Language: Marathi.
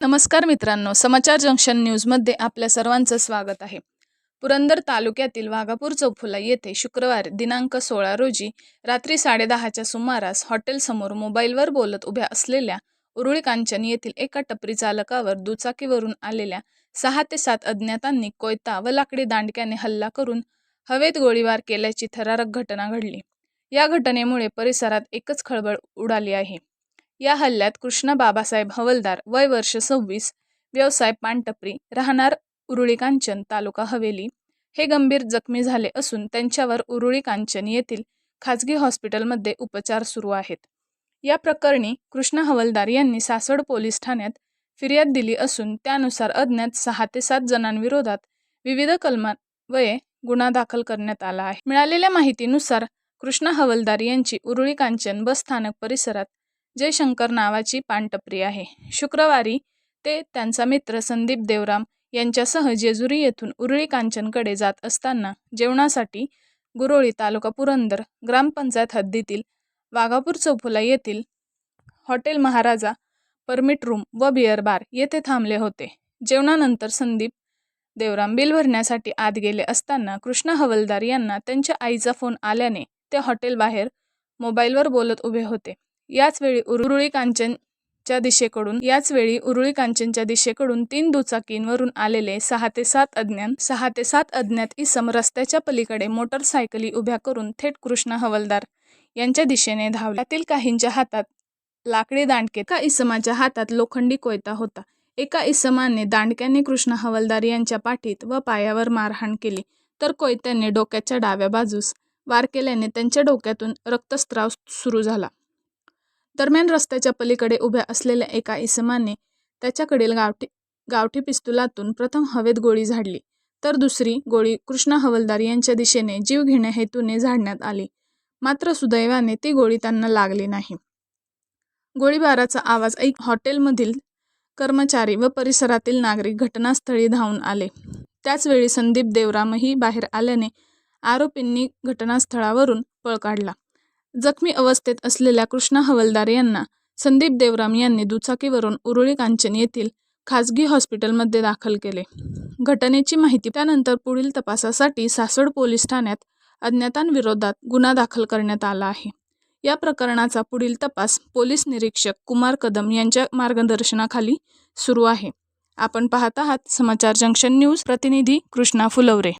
नमस्कार मित्रांनो समाचार जंक्शन न्यूजमध्ये आपल्या सर्वांचं स्वागत आहे. पुरंदर तालुक्यातील वाघापूर चौफुला येथे शुक्रवार दिनांक सोळा रोजी रात्री साडेदहाच्या सुमारास हॉटेलसमोर मोबाईलवर बोलत उभ्या असलेल्या उरुळी कांचन येथील एका टपरी चालकावर दुचाकीवरून आलेल्या सहा ते सात अज्ञातांनी कोयता व लाकडी दांडक्याने हल्ला करून हवेत गोळीबार केल्याची थरारक घटना घडली. या घटनेमुळे परिसरात एकच खळबळ उडाली आहे. या हल्ल्यात कृष्ण बाबासाहेब हवलदार वय वर्ष सव्वीस व्यवसाय पानटपरी राहणार उरुळी कांचन तालुका हवेली. हे गंभीर जखमी झाले असून त्यांच्यावर उरुळी कांचन येथील खाजगी हॉस्पिटलमध्ये उपचार सुरू आहेत. या प्रकरणी कृष्ण हवलदार यांनी सासवड पोलीस ठाण्यात फिर्याद दिली असून त्यानुसार अज्ञात सहा ते सात जणांविरोधात विविध कलमान्वये गुन्हा दाखल करण्यात आला आहे. मिळालेल्या माहितीनुसार कृष्णा हवलदार यांची उरुळी कांचन बस स्थानक परिसरात जयशंकर नावाची पानटपरी आहे. शुक्रवारी ते त्यांचा मित्र संदीप देवराम यांच्यासह जेजुरी येथून उरळी कांचनकडे जात असताना जेवणासाठी गुरोळी तालुका पुरंदर ग्रामपंचायत हद्दीतील वाघापूर चौफुला येथील हॉटेल महाराजा परमिट रूम व बिअर बार येथे थांबले होते. जेवणानंतर संदीप देवराम बिल भरण्यासाठी आत गेले असताना कृष्णा हवलदार यांना त्यांच्या आईचा फोन आल्याने ते हॉटेलबाहेर मोबाईलवर बोलत उभे होते. याचवेळी उरुळी उरुळी कांचनच्या दिशेकडून याचवेळी उरुळी कांचनच्या दिशेकडून तीन दुचाकींवरून आलेले सहा ते सात अज्ञान सहा ते सात अज्ञात इसम रस्त्याच्या पलीकडे मोटरसायकली उभ्या करून थेट कृष्णा हवलदार यांच्या दिशेने धावले. त्यातील काहींच्या हातात लाकडी दांडके एका इसमाच्या हातात लोखंडी कोयता होता. एका इसमाने दांडक्याने कृष्णा हवलदार यांच्या पाठीत व पायावर मारहाण केली. तर कोयत्याने डोक्याच्या डाव्या बाजूस वार केल्याने त्यांच्या डोक्यातून रक्तस्त्राव सुरू झाला. दरम्यान रस्त्याच्या पलीकडे उभ्या असलेल्या एका इसमाने त्याच्याकडील गावठी गावठी पिस्तुलातून प्रथम हवेत गोळी झाडली तर दुसरी गोळी कृष्णा हवलदार यांच्या दिशेने जीव घेण्या हेतूने झाडण्यात आली. मात्र सुदैवाने ती गोळी त्यांना लागली नाही. गोळीबाराचा आवाज ऐक हॉटेलमधील कर्मचारी व परिसरातील नागरिक घटनास्थळी धावून आले. त्याचवेळी संदीप देवरामही बाहेर आल्याने आरोपींनी घटनास्थळावरून पळ काढला. जखमी अवस्थेत असलेल्या कृष्णा हवलदार यांना संदीप देवराम यांनी दुचाकीवरून उरुळी कांचन येथील खाजगी हॉस्पिटलमध्ये दाखल केले. घटनेची माहिती त्यानंतर पुढील तपासासाठी सासवड पोलीस ठाण्यात अज्ञातांविरोधात गुन्हा दाखल करण्यात आला आहे. या प्रकरणाचा पुढील तपास पोलीस निरीक्षक कुमार कदम यांच्या मार्गदर्शनाखाली सुरू आहे. आपण पाहत आहात समाचार जंक्शन न्यूज प्रतिनिधी कृष्णा फुलवरे.